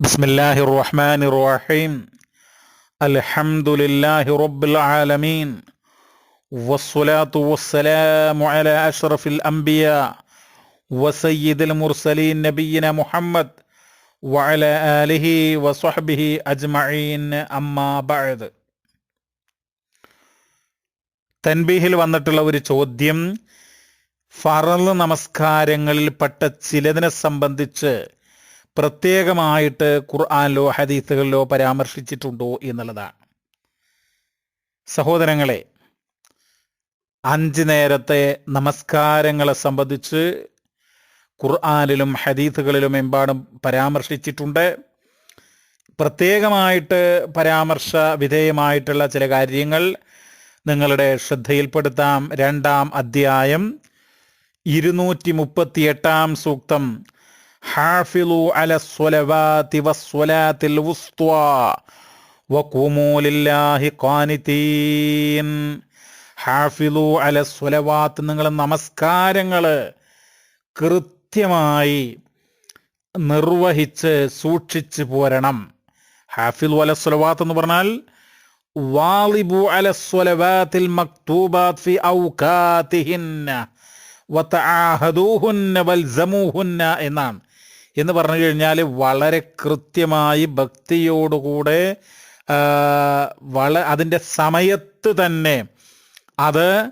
بسم الله الرحمن الرحيم الحمد لله رب العالمين والصلاة والسلام على أشرف الأنبياء وسيد المرسلين نبينا محمد وعلى آله وصحبه أجمعين أما بعد തൻബീഹിൽ വന്നിട്ടുള്ള ഒരു ചോദ്യം ഫറല് നമസ്കാരങ്ങളിൽപ്പെട്ട ചിലതിനെ സംബന്ധിച്ച് പ്രത്യേകമായിട്ട് ഖുർആാനിലോ ഹദീസുകളിലോ പരാമർശിച്ചിട്ടുണ്ടോ എന്നുള്ളതാണ്. സഹോദരങ്ങളെ അഞ്ച് നേരത്തെ നമസ്കാരങ്ങളെ സംബന്ധിച്ച് ഖുർആാനിലും ഹദീസുകളിലും എമ്പാടും പരാമർശിച്ചിട്ടുണ്ട്. പ്രത്യേകമായിട്ട് പരാമർശ വിധേയമായിട്ടുള്ള ചില കാര്യങ്ങൾ നിങ്ങളുടെ ശ്രദ്ധയിൽപ്പെടുത്താം. രണ്ടാം അധ്യായം ഇരുന്നൂറ്റി മുപ്പത്തി എട്ടാം സൂക്തം. ഹാഫിലു അലസ്വലവാതി വസ്വലാത്തിൽ വുസ്ത്വാ. വഖൂമൂ ലില്ലാഹി ഖാനിതീൻ. ഹാഫിലു അലസ്വലവാത്ത് നിങ്ങൾ നമസ്കാരങ്ങൾ കൃത്യമായി നിർവഹിച്ച് സൂക്ഷിച്ചു പോരണം. ഹാഫിലു അല സ്വലവാത്ത് എന്ന് പറഞ്ഞാൽ വാളിബു അലസ്വലവാത്തിൽ മക്തൂബാത് ഫി ഔകാതിഹിന്ന വതആഹദൂഹുന്ന വൽസമൂഹുന്ന എന്നാണ്. എന്ന് പറഞ്ഞു കഴിഞ്ഞാൽ വളരെ കൃത്യമായി ഭക്തിയോടുകൂടെ വള അതിന്റെ സമയത്ത് തന്നെ അത്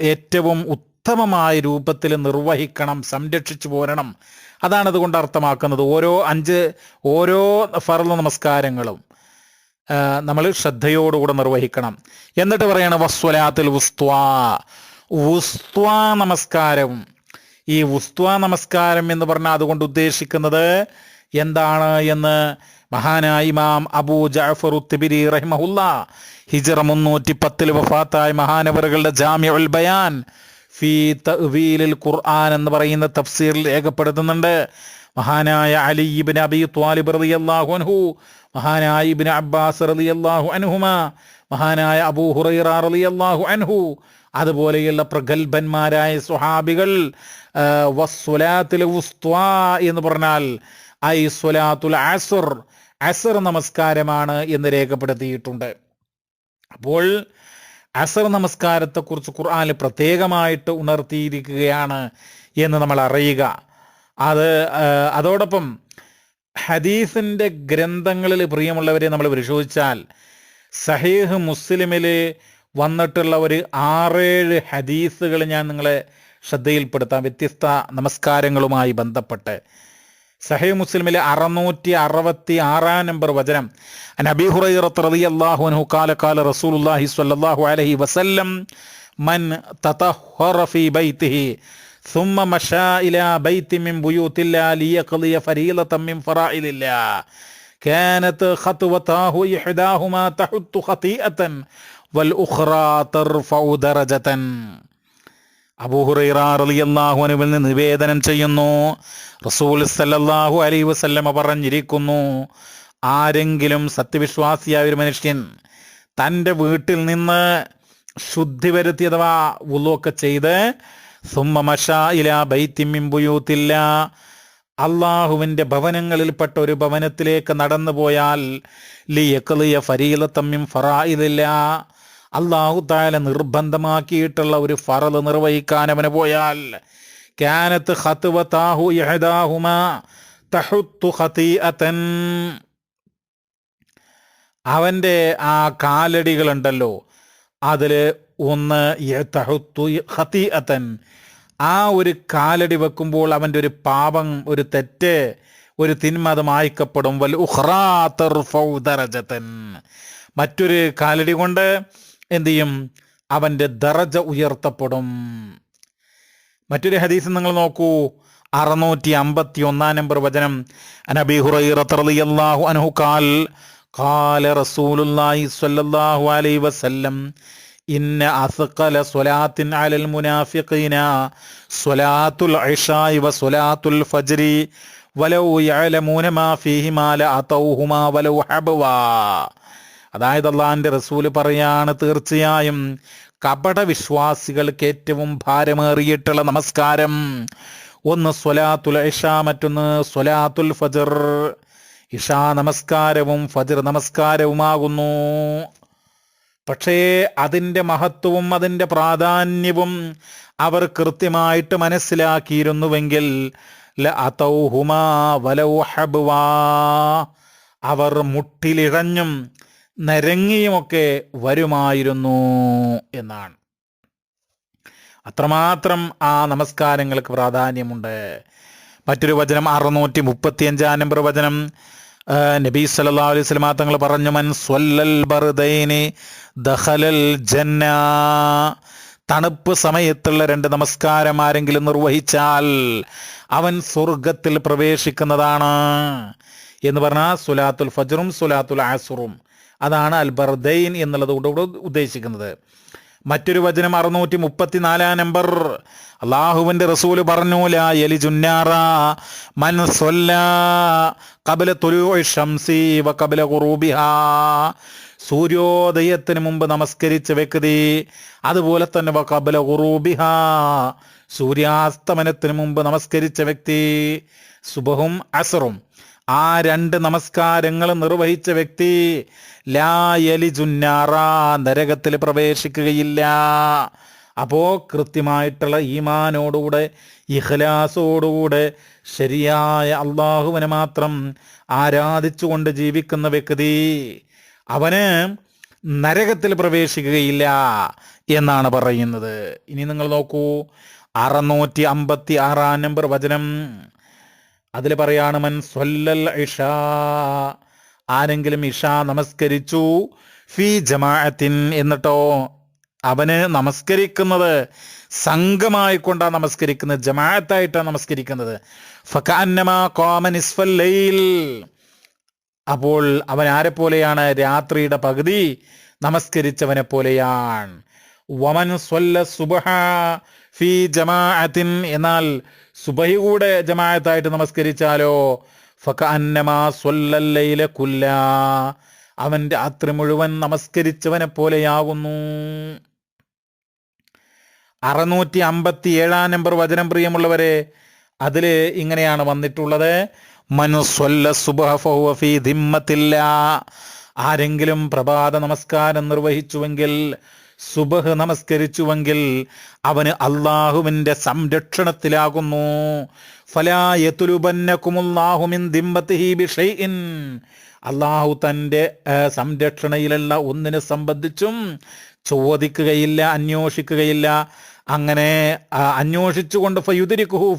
ഏറ്റവും ഉത്തമമായ രൂപത്തിൽ നിർവഹിക്കണം സംരക്ഷിച്ചു പോരണം. അതാണ് അതുകൊണ്ട് അർത്ഥമാക്കുന്നത്. ഓരോ അഞ്ച് ഓരോ ഫർൾ നമസ്കാരങ്ങളും നമ്മൾ ശ്രദ്ധയോടുകൂടെ നിർവഹിക്കണം. എന്നിട്ട് പറയണം വസ്വലാത്തിൽ ഉസ്ത്വാ ഉസ്ത്വാ നമസ്കാരം. ഈ ഉസ്ത്വാ നമസ്കാരം എന്ന് പറഞ്ഞാൽ അതുകൊണ്ട് ഉദ്ദേശിക്കുന്നത് എന്താണ് എന്ന് മഹാനായ ഇമാം അബൂ ജാഫർ ഉത്തിബിരി റഹിമഹുല്ല ഹിജറ മുന്നൂറ്റി പത്തിൽ വഫാത്തായ മഹാനവറുകളുടെ ജാമ്യ ഉൽ ബയാൻ ഫി തവീലിൽ ഖുർആൻ എന്ന് പറയുന്ന തഫ്സീറിൽ രേഖപ്പെടുത്തുന്നുണ്ട്. മഹാനായ അലി ഇബിൻ അബി ത്വാലിബ് റളിയല്ലാഹു അൻഹു മഹാനായ ഇബിൻ അബ്ബാസ് റതി അള്ളാഹു അൻഹുമ മഹാനായ അബൂ ഹുറൈറ അള്ളാഹു അൻഹു അതുപോലെയുള്ള പ്രഗത്ഭന്മാരായ സുഹാബികൾ എന്ന് പറഞ്ഞാൽ ഐ സുലാത്തുൽ അസുർ അസർ നമസ്കാരമാണ് എന്ന് രേഖപ്പെടുത്തിയിട്ടുണ്ട്. അപ്പോൾ അസർ നമസ്കാരത്തെക്കുറിച്ച് ഖുർആനിൽ പ്രത്യേകമായിട്ട് ഉണർത്തിയിരിക്കുകയാണ് എന്ന് നമ്മൾ അറിയുക. അത് അതോടൊപ്പം ഹദീസിന്റെ ഗ്രന്ഥങ്ങളിൽ പ്രിയമുള്ളവരെ നമ്മൾ പരിശോധിച്ചാൽ സഹീഹ് മുസ്ലിമിൽ വന്നിട്ടുള്ള ഒരു ആറേഴ് ഹദീസുകൾ ഞാൻ നിങ്ങളെ ശ്രദ്ധയിൽപ്പെടുത്താം വ്യത്യസ്ത നമസ്കാരങ്ങളുമായി ബന്ധപ്പെട്ട് സഹീഹ് മുസ്ലിമിലെ അറുന്നൂറ്റി അറുപത്തി ആറാം നമ്പർ വചനം അൻ അബീ ഹുറൈറത്ത് റളിയല്ലാഹു അൻഹു ഖാല ഖാല റസൂലുള്ളാഹി സ്വല്ലല്ലാഹു അലൈഹി വസല്ലം മൻ തതഹറ ഫീ ബൈതിഹി ثم مشى إلى بيت من بيوت الله ليقضي فريضة من فرائض الله كانت خطوتاه إحداهما تحط خطيئة വൽ നിന്ന് നിവേദനം ചെയ്യുന്നു. റസൂൽ സല്ലാഹു അലി വസല്ലമ പറഞ്ഞിരിക്കുന്നു ആരെങ്കിലും സത്യവിശ്വാസിയായ ഒരു മനുഷ്യൻ തന്റെ വീട്ടിൽ നിന്ന് ശുദ്ധി വരുത്തി അഥവാ ഉള്ളൊക്കെ ചെയ്ത് സുമ്മമഷായില ബൈത്തിമ്മിമ്പുയൂത്തില്ല അള്ളാഹുവിന്റെ ഭവനങ്ങളിൽപ്പെട്ട ഒരു ഭവനത്തിലേക്ക് നടന്നു പോയാൽ ലി ഫരീല തമ്മിം ഫറായിലില്ല അള്ളാഹു താല നിർബന്ധമാക്കിയിട്ടുള്ള ഒരു ഫറത് നിർവഹിക്കാൻ അവന് പോയാൽ കാനത്ത് തഹുത്തു അവന്റെ ആ കാലടികളുണ്ടല്ലോ അതിൽ ഒന്ന് ഖതീഅതൻ. ആ ഒരു കാലടി വെക്കുമ്പോൾ അവന്റെ ഒരു പാപം ഒരു തെറ്റ് ഒരു തിന്മ അത് മായ്ക്കപ്പെടും. വൽ ഉഖ്റാ തർഫൗ മറ്റൊരു കാലടി കൊണ്ട് എന്ത് ചെയ്യും അവന്റെ ദറജ ഉയർത്തപ്പെടും. മറ്റൊരു ഹദീസ് നിങ്ങൾ നോക്കൂ. അറുന്നൂറ്റി അമ്പത്തി ഒന്നാം നമ്പർ വചനം. അനബി ഹുറൈറത്ത് അനഹു കാൽ കാല റസൂലുല്ലാഹി സ്വല്ലല്ലാഹു അലൈഹി വസല്ലം ഇന്ന അസ്ഖല സ്വലാത്തിൻ അലൽ മുനാഫിഖീന സ്വലാത്തുൽ ഇശാഇ വ സ്വലാത്തുൽ ഫജ്രി വലൗ യഅലമൂന മാ ഫീഹിമാ ലഅതൗഹുമാ വലൗ ഹബ്വാ. അതായത് അള്ളാഹിന്റെ റസൂൽ പറയാണ് തീർച്ചയായും കപട വിശ്വാസികൾക്ക് ഏറ്റവും ഭാരമേറിയിട്ടുള്ള നമസ്കാരം. ഒന്ന് സ്വലാത്തുൽ ഇഷ മറ്റൊന്ന് സ്വലാത്തുൽ ഫജർ. ഇഷാ നമസ്കാരവും ഫജർ നമസ്കാരവുമാകുന്നു. പക്ഷേ അതിന്റെ മഹത്വവും അതിന്റെ പ്രാധാന്യവും അവർ കൃത്യമായിട്ട് മനസ്സിലാക്കിയിരുന്നുവെങ്കിൽ. അവർ മുട്ടിലിഴഞ്ഞും നരങ്ങിയുമൊക്കെ വരുമായിരുന്നു എന്നാണ്. അത്രമാത്രം ആ നമസ്കാരങ്ങൾക്ക് പ്രാധാന്യമുണ്ട്. മറ്റൊരു വചനം അറുന്നൂറ്റി മുപ്പത്തിയഞ്ചാം നമ്പർ വചനം. നബി സല്ലല്ലാഹു അലൈഹി വസല്ലമ തങ്ങൾ പറഞ്ഞു മൻ സ്വല്ലൽ ബർദൈനി ദഖലൽ ജന്ന. തണുപ്പ് സമയത്തുള്ള രണ്ട് നമസ്കാരം ആരെങ്കിലും നിർവഹിച്ചാൽ അവൻ സ്വർഗത്തിൽ പ്രവേശിക്കുന്നതാണ് എന്ന് പറഞ്ഞാൽ സുലാത്തുൽ ഫജറും സുലാത്തുൽ ആസുറും അതാണ് അൽ ബർദൈൻ എന്നുള്ളത് കൊണ്ട് ഇവിടെ ഉദ്ദേശിക്കുന്നത്. മറ്റൊരു വചനം അറുന്നൂറ്റി മുപ്പത്തിനാലാം നമ്പർ. അള്ളാഹുവിന്റെ റസൂൽ പറഞ്ഞു ലാ ജുന്നാറ മൻ സ്വല്ല കബല വ കബല കുറൂബിഹ സൂര്യോദയത്തിന് മുമ്പ് നമസ്കരിച്ച വ്യക്തി അതുപോലെ തന്നെ വ കബല കുറൂബിഹ സൂര്യാസ്തമനത്തിന് മുമ്പ് നമസ്കരിച്ച വ്യക്തി സുബഹും അസറും. ആ രണ്ട് നമസ്കാരങ്ങൾ നിർവഹിച്ച വ്യക്തി ലായലി ജുന്നാറ നരകത്തിൽ പ്രവേശിക്കുകയില്ല. അപ്പോ കൃത്യമായിട്ടുള്ള ഈമാനോടുകൂടെ ഇഖ്ലാസോടുകൂടെ ശരിയായ അള്ളാഹുവിനെ മാത്രം ആരാധിച്ചുകൊണ്ട് ജീവിക്കുന്ന വ്യക്തി അവന് നരകത്തിൽ പ്രവേശിക്കുകയില്ല എന്നാണ് പറയുന്നത്. ഇനി നിങ്ങൾ നോക്കൂ അറുന്നൂറ്റി അമ്പത്തി ആറാം നമ്പർ വചനം. അതിൽ പറയാണ് മൻ സ്വല്ലൽ ഇഷ ആരെങ്കിലും ഇഷ നമസ്കരിച്ചു ഫി ജമാഅത്തിൻ എന്നിട്ടോ അവന് നമസ്കരിക്കുന്നത് സംഘമായിക്കൊണ്ടാണ് നമസ്കരിക്കുന്നത് ജമാഅത്തായിട്ടാണ് നമസ്കരിക്കുന്നത്. ഫക്കാന്നമാ കോമൻ ഇസ്ഫല്ലയിൽ അപ്പോൾ അവൻ ആരെ പോലെയാണ് രാത്രിയുടെ പകുതി നമസ്കരിച്ചവനെ പോലെയാണ് വമൻ ജമാഅത്തിൻ എന്നാൽ സുബഹി കൂടെ ജമാഅത്തായിട്ട് നമസ്കരിച്ചാലോ ഫക അന്നമാ കുല്ല. അവൻ രാത്രി മുഴുവൻ നമസ്കരിച്ചവനെ പോലെയാകുന്നു അറുന്നൂറ്റി അമ്പത്തി ഏഴാം നമ്പർ വചനം പ്രിയമുള്ളവരെ അതിൽ ഇങ്ങനെയാണ് വന്നിട്ടുള്ളത്. ആരെങ്കിലും പ്രഭാത നമസ്കാരം നിർവഹിച്ചുവെങ്കിൽ സുബഹ് നമസ്കരിച്ചുവെങ്കിൽ അവന് അള്ളാഹുവിന്റെ സംരക്ഷണത്തിലാകുന്നു. അള്ളാഹു തന്റെ സംരക്ഷണയിലുള്ള ഒന്നിനെ സംബന്ധിച്ചും ചോദിക്കുകയില്ല അന്വേഷിക്കുകയില്ല. അങ്ങനെ അന്വേഷിച്ചുകൊണ്ട് ഫയുദരിക്കുഹു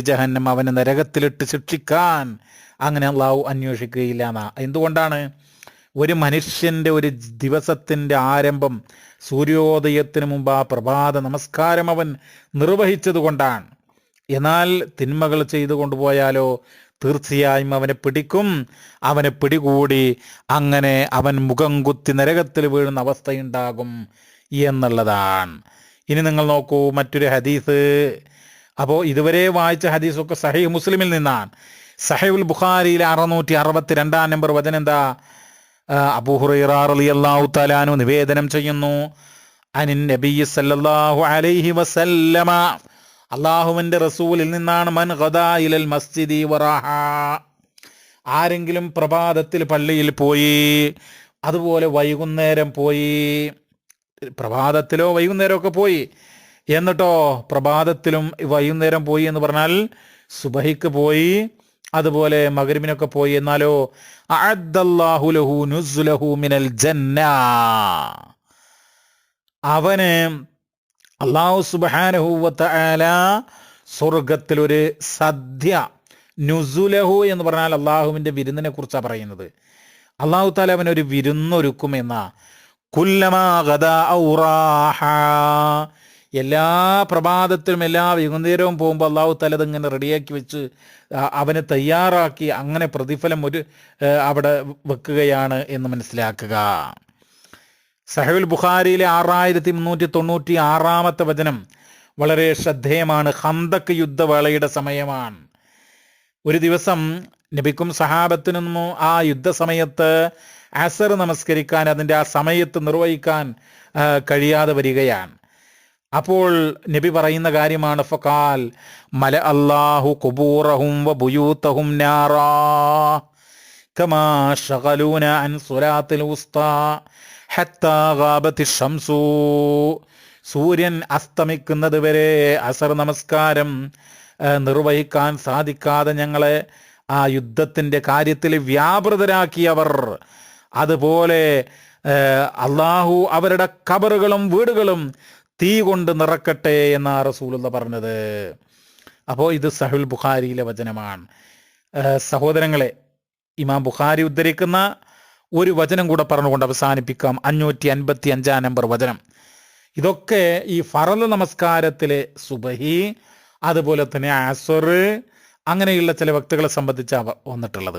ജഹന്നം അവനെ നരകത്തിലിട്ട് ശിക്ഷിക്കാൻ. അങ്ങനെ അള്ളാഹു അന്വേഷിക്കുകയില്ല എന്നാ. എന്തുകൊണ്ടാണ്? ഒരു മനുഷ്യന്റെ ഒരു ദിവസത്തിന്റെ ആരംഭം സൂര്യോദയത്തിന് മുമ്പ് ആ പ്രഭാത നമസ്കാരം അവൻ നിർവഹിച്ചത് കൊണ്ടാണ്. എന്നാൽ തിന്മകൾ ചെയ്തു കൊണ്ടുപോയാലോ? തീർച്ചയായും അവനെ പിടിക്കും. അവനെ പിടികൂടി അങ്ങനെ അവൻ മുഖം കുത്തി നരകത്തിൽ വീഴുന്ന അവസ്ഥയുണ്ടാകും എന്നുള്ളതാണ്. ഇനി നിങ്ങൾ നോക്കൂ മറ്റൊരു ഹദീസ്. അപ്പോൾ ഇതുവരെ വായിച്ച ഹദീസൊക്കെ സഹീ മുസ്ലിമിൽ നിന്നാണ്. സഹീബുൽ ബുഖാരിയിലെ അറുന്നൂറ്റി അറുപത്തി രണ്ടാം നമ്പർ വചനം എന്താ അബൂഹുറൈറാറിയാഹു തലാനു നിവേദനം ചെയ്യുന്നു. അനിൻ നബി സല്ലല്ലാഹു അലൈഹി വസല്ലമ. അള്ളാഹുവിന്റെ റസൂലിൽ നിന്നാണ് മൻ ഗദായിലൽ മസ്ജിദി വറാഹ. ആരെങ്കിലും പ്രഭാതത്തിൽ പള്ളിയിൽ പോയി അതുപോലെ വൈകുന്നേരം പോയി പ്രഭാതത്തിലോ വൈകുന്നേരമൊക്കെ പോയി എന്നിട്ടോ പ്രഭാതത്തിലും വൈകുന്നേരം പോയി എന്ന് പറഞ്ഞാൽ സുബഹിക്ക് പോയി അതുപോലെ മകരിമിനൊക്കെ പോയി എന്നാലോ മിനൽ ജന്ന. അവന് അള്ളാഹു സുബാനഹുവല സ്വർഗത്തിൽ ഒരു സദ്യ നുസുലഹു എന്ന് പറഞ്ഞാൽ അള്ളാഹുവിന്റെ വിരുന്നിനെ കുറിച്ചാണ് പറയുന്നത്. അള്ളാഹു താല അവനൊരു വിരുന്നൊരുക്കും എന്ന കുല്ലമാ എല്ലാ പ്രഭാതത്തിലും എല്ലാ വൈകുന്നേരവും പോകുമ്പോൾ അള്ളാഹു തലത് ഇങ്ങനെ റെഡിയാക്കി വെച്ച് അവനെ തയ്യാറാക്കി അങ്ങനെ പ്രതിഫലം ഒരു അവിടെ വെക്കുകയാണ് എന്ന് മനസ്സിലാക്കുക. സഹുൽ ബുഖാരിയിലെ ആറായിരത്തി മുന്നൂറ്റി തൊണ്ണൂറ്റി ആറാമത്തെ വചനം വളരെ ശ്രദ്ധേയമാണ്. ഹന്തക്ക് യുദ്ധവേളയുടെ സമയമാണ്. ഒരു ദിവസം നബിക്കും സഹാബത്തിനും ആ യുദ്ധസമയത്ത് അസർ നമസ്കരിക്കാൻ അതിന്റെ ആ സമയത്ത് നിർവഹിക്കാൻ കഴിയാതെ വരികയാണ്. അപ്പോൾ നബി പറയുന്ന കാര്യമാണ് ഫക്കാൽ മല അല്ലാഹു കുബൂറഹും ബുയൂത്തഹും നാറാ കമാ ഷഗലൂന അൻ സുലാത്തിൽ ഉസ്താ ഹത്താ ഷംസു സൂര്യൻ അസ്തമിക്കുന്നത് വരെ അസർ നമസ്കാരം നിർവഹിക്കാൻ സാധിക്കാതെ ഞങ്ങളെ ആ യുദ്ധത്തിന്റെ കാര്യത്തിൽ വ്യാപൃതരാക്കിയവർ. അതുപോലെ അള്ളാഹു അവരുടെ കബറുകളും വീടുകളും തീ കൊണ്ട് നിറക്കട്ടെ എന്നാ റസൂലുള്ള പറഞ്ഞത്. അപ്പോൾ ഇത് സഹുൽ ബുഖാരിയിലെ വചനമാണ്. സഹോദരങ്ങളെ ഇമാം ബുഖാരി ഉദ്ധരിക്കുന്ന ഒരു വചനം കൂടെ പറഞ്ഞുകൊണ്ട് അവസാനിപ്പിക്കാം. അഞ്ഞൂറ്റി അൻപത്തി അഞ്ചാം നമ്പർ വചനം. ഇതൊക്കെ ഈ ഫറൽ നമസ്കാരത്തിലെ സുബഹി അതുപോലെ തന്നെ അസർ അങ്ങനെയുള്ള ചില വ്യക്തികളെ സംബന്ധിച്ചാണ് വന്നിട്ടുള്ളത്.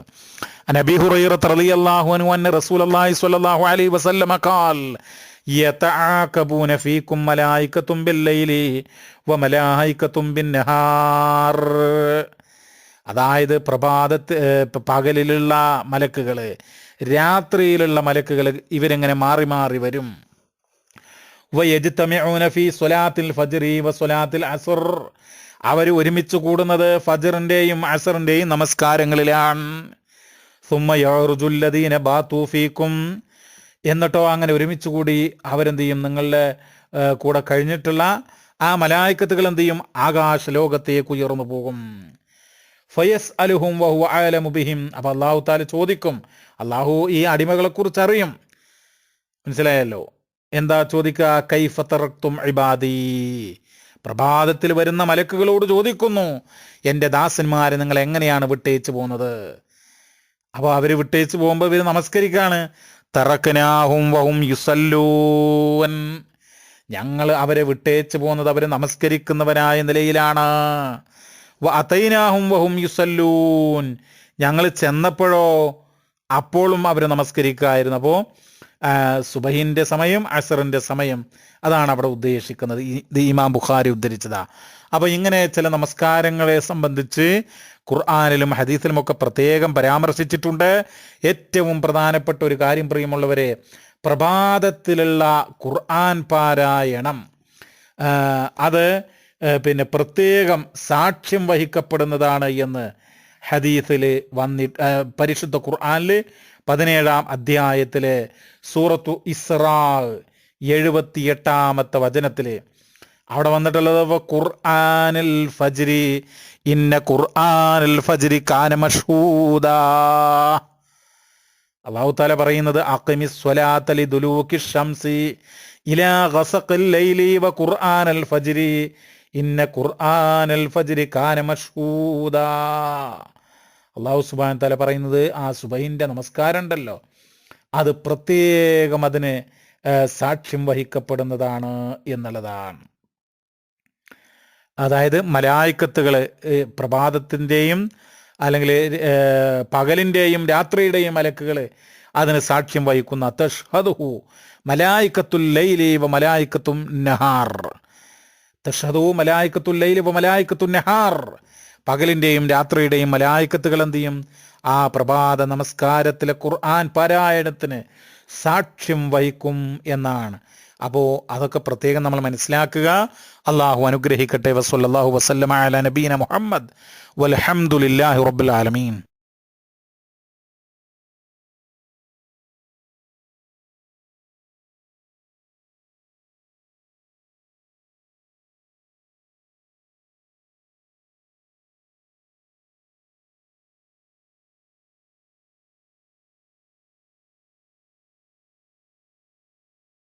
നബി ഹുറൈറത്ത് റളിയല്ലാഹു അൻഹു അന്ന റസൂലുള്ളാഹി സ്വല്ലല്ലാഹു അലൈഹി വസല്ലമ ഖാൽ യതആകബൂന ഫീകും മലായികത്തും ബില്ലൈലി വമലായികത്തും ബിന്നഹാർ. അതായത് പ്രഭാതത്ത് പകലിലുള്ള മലക്കുകൾ രാത്രിയിലുള്ള മലക്കുകൾ ഇവരെങ്ങനെ മാറി മാറി വരും. വയജ്തമിഊന ഫീ സ്വലാത്തിൽ ഫജ്രി വ സ്വലാത്തിൽ അസ്ർ. അവർ ഒരുമിച്ച് കൂടുന്നത് ഫജറിന്റെയും അസറിന്റെയും നമസ്കാരങ്ങളിലാണ്. സുമ്മ യഅറുജുല്ലദീന ബാത്തു ഫീക്കും എന്നിട്ടോ അങ്ങനെ ഒരുമിച്ച് കൂടി അവരെന്ത് ചെയ്യും? നിങ്ങളുടെ കൂടെ കഴിഞ്ഞിട്ടുള്ള ആ മലായിക്കത്തുകൾ എന്ത് ചെയ്യും? ആകാശ ലോകത്തേക്ക് ഉയർന്നു പോകും. ഫയസ് അലുഹും വഹു അലമുബിഹിം അപ്പൊ അള്ളാഹു താൽ ചോദിക്കും അള്ളാഹു ഈ അടിമകളെ കുറിച്ച് അറിയും. മനസ്സിലായല്ലോ? എന്താ ചോദിക്കുക? കൈഫത്തറക്തും ഇബാദി. പ്രഭാതത്തിൽ വരുന്ന മലക്കുകളോട് ചോദിക്കുന്നു എന്റെ ദാസന്മാരെ നിങ്ങൾ എങ്ങനെയാണ് വിട്ടേച്ച് പോകുന്നത്? അപ്പോൾ അവർ വിട്ടേച്ച് പോകുമ്പോൾ ഇവർ നമസ്കരിക്കാണ്. തറക്കനാഹും വഹും യുസല്ലൂൻ. ഞങ്ങൾ അവരെ വിട്ടേച്ച് പോകുന്നത് അവരെ നമസ്കരിക്കുന്നവരായ നിലയിലാണ്. അതൈനാഹും വഹും യുസല്ലൂൻ. ഞങ്ങൾ ചെന്നപ്പോഴോ അപ്പോഴും അവർ നമസ്കരിക്കായിരുന്നു. അപ്പോൾ സുബഹിന്റെ സമയം അസറിന്റെ സമയം. അതാണ് അവിടെ ഉദ്ദേശിക്കുന്നത്. ഈ- ഇമാം ബുഖാരി ഉദ്ധരിച്ചതാ. അപ്പോൾ ഇങ്ങനെ ചില നമസ്കാരങ്ങളെ സംബന്ധിച്ച് ഖുർആാനിലും ഹദീസിലും ഒക്കെ പ്രത്യേകം പരാമർശിച്ചിട്ടുണ്ട്. ഏറ്റവും പ്രധാനപ്പെട്ട ഒരു കാര്യം പ്രിയമുള്ളവരെ പ്രഭാതത്തിലുള്ള ഖുർആൻ പാരായണം. അത് പിന്നെ പ്രത്യേകം സാക്ഷ്യം വഹിക്കപ്പെടുന്നതാണ് എന്ന് ഹദീസിൽ വന്നി ആ, പരിശുദ്ധ ഖുർആാനിൽ പതിനേഴാം അധ്യായത്തിലെ സൂറത്തു ഇസ്രാ എഴുപത്തിയെട്ടാമത്തെ വചനത്തിൽ അവിടെ വന്നിട്ടുള്ളത് ഖുർആാനിൽ ഫജ്രി. ഇന്ന ഖുർആാനിൽ ഫജ്രി കാന മഷ്ഹൂദാ അള്ളാഹു താല പറയുന്നത് അഖിമി സ്വലാത്തലി ദുലൂക്കി ഷംസി ഇലാ ഗസഖിൽ ലൈലി വ ഖുർആനൽ ഫജ്രി. ഇന്ന ഖുർആനൽ ഫജ്രി കാന മഷൂദ. അള്ളാഹു സുബാൻ താല പറയുന്നത് ആ സുബൈന്റെ നമസ്കാരം ഉണ്ടല്ലോ അത് പ്രത്യേകം അതിന് സാക്ഷ്യം വഹിക്കപ്പെടുന്നതാണ് എന്നുള്ളതാണ്. അതായത് മലായിക്കത്തുകൾ പ്രഭാതത്തിന്റെയും അല്ലെങ്കിൽ പകലിന്റെയും രാത്രിയുടെയും മലക്കുകൾ അതിന് സാക്ഷ്യം വഹിക്കുന്ന തഷ്ഹദുഹു മലായിക്കത്തുൽ ലൈലി വ മലായിക്കത്തും നഹാർ. തഷ്ഹദു മലായിക്കത്തുൽ ലൈലി വ നഹാർ. പകലിന്റെയും രാത്രിയുടെയും മലായിക്കത്തുകൾ എന്ത് ചെയ്യും? ആ പ്രഭാത നമസ്കാരത്തിലെ ഖുർആൻ പാരായണത്തിന് സാക്ഷ്യം വഹിക്കും എന്നാണ്. അപ്പോൾ അതൊക്കെ പ്രത്യേകം നമ്മൾ മനസ്സിലാക്കുക. അള്ളാഹു അനുഗ്രഹിക്കട്ടെ. വസല്ലാഹു വസല്ലമ അല നബീന മുഹമ്മദ്. വൽഹംദുലില്ലാഹി റബ്ബിൽ ആലമീൻ.